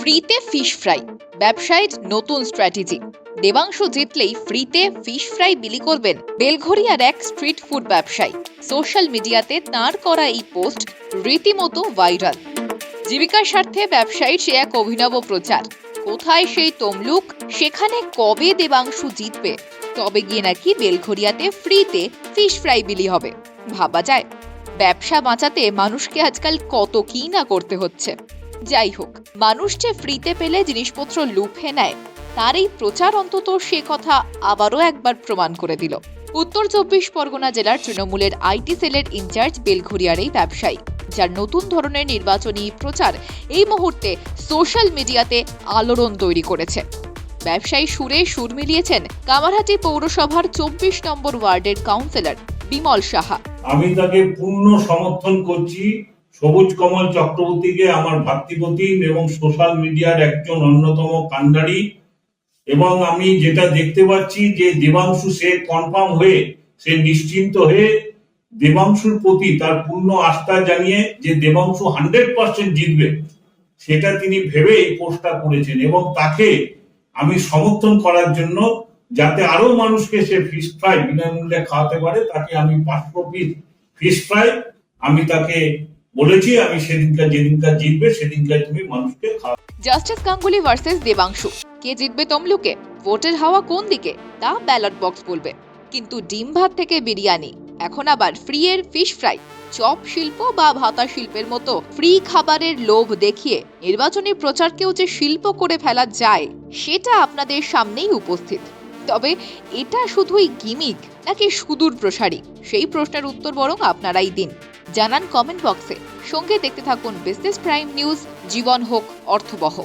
ফ্রিতে fish fry ব্যবসায়ের নতুন স্ট্র্যাটেজি দেবাংশু জিতলেই ফ্রিতে ফিশ ফ্রাই বিলি করবেন বেলঘরিয়ার এক স্ট্রিট ফুড ব্যবসায়ী। সোশ্যাল মিডিয়াতে তাঁর করা এই পোস্ট রীতিমতো ভাইরাল জীবিকার স্বার্থে ব্যবসায়ীর সে এক অভিনব প্রচার। কোথায় সেই তমলুক, সেখানে কবে দেবাংশু জিতবে? তবে গিয়ে নাকি বেলঘরিয়াতে ফ্রিতে ফিশ ফ্রাই বিলি হবে। ভাবা যায়, ব্যবসা বাঁচাতে মানুষকে আজকাল কত কি না করতে হচ্ছে। যাই হোক, মানুষ যে ফ্রিতে পেলে জিনিসপত্র লুফে নেয় তার এই প্রচার অন্তত সে কথা আবারও একবার প্রমাণ করে দিল। উত্তর চব্বিশ পরগনা জেলার তৃণমূলের আইটি সেলের ইনচার্জ বেলঘরিয়ার এই ব্যবসায়ী, যার নতুন ধরনের নির্বাচনী প্রচার এই মুহূর্তে সোশ্যাল মিডিয়াতে আলোড়ন তৈরি করেছে। ব্যবসায়ী সুরে সুর মিলিয়েছেন কামারহাটি পৌরসভার চব্বিশ নম্বর ওয়ার্ডের কাউন্সিলর বিমল সাহা। আমি তাকে পূর্ণ সমর্থন করছি সবুজ কমল চক্রবর্তীকে আমার ভাতৃপ্রতিম এবং সোশ্যাল মিডিয়ার একজন অন্যতম কান্ডারি। এবং আমি যেটা দেখতে পাচ্ছি যে দেবাংশু, সে কনফার্ম হয়ে, সে নিশ্চিন্ত হয়ে দেবাংশুর প্রতি তার পূর্ণ আস্থা জানিয়ে যে দেবাংশু হান্ড্রেড পার্সেন্ট জিতবে, সেটা তিনি ভেবে এই পোস্টটা করেছেন এবং তাকে আমি সমর্থন করার জন্য যাতে আরও মানুষকে সে ফিশ ফ্রাই বিনামূল্যে খাওয়াতে পারে, তাকে আমি পাঁচশো পিস ফিশ ফ্রাই আমি তাকে বলেছি, আমি সেদিনকার যেদিনকার জিতবে সেদিনকার তুমি মানুষকে জাস্টিস গাঙ্গুলি ভার্সেস দেবাংশু। কে জিতবে তমলুকে? ভোটের হাওয়া কোন দিকে? তা ব্যালট বক্স বলবে। কিন্তু ডিম ভাত থেকে বিরিয়ানি, এখন আবার ফ্রি এর ফিশ ফ্রাই চপ শিল্প বা ভাতা শিল্পের মতো ফ্রি খাবারের লোভ দেখিয়ে নির্বাচনী প্রচারকেও যে শিল্প করে ফেলা যায়, সেটা আপনাদের সামনেই উপস্থিত। তবে এটা শুধুই গিমিক নাকি সুদূর প্রসারী সেই প্রশ্নের উত্তর বরং আপনারাই দিন। জানান কমেন্ট বক্সে। সঙ্গে দেখতে থাকুন বিজনেস প্রাইম নিউজ জীবন হোক অর্থবহ।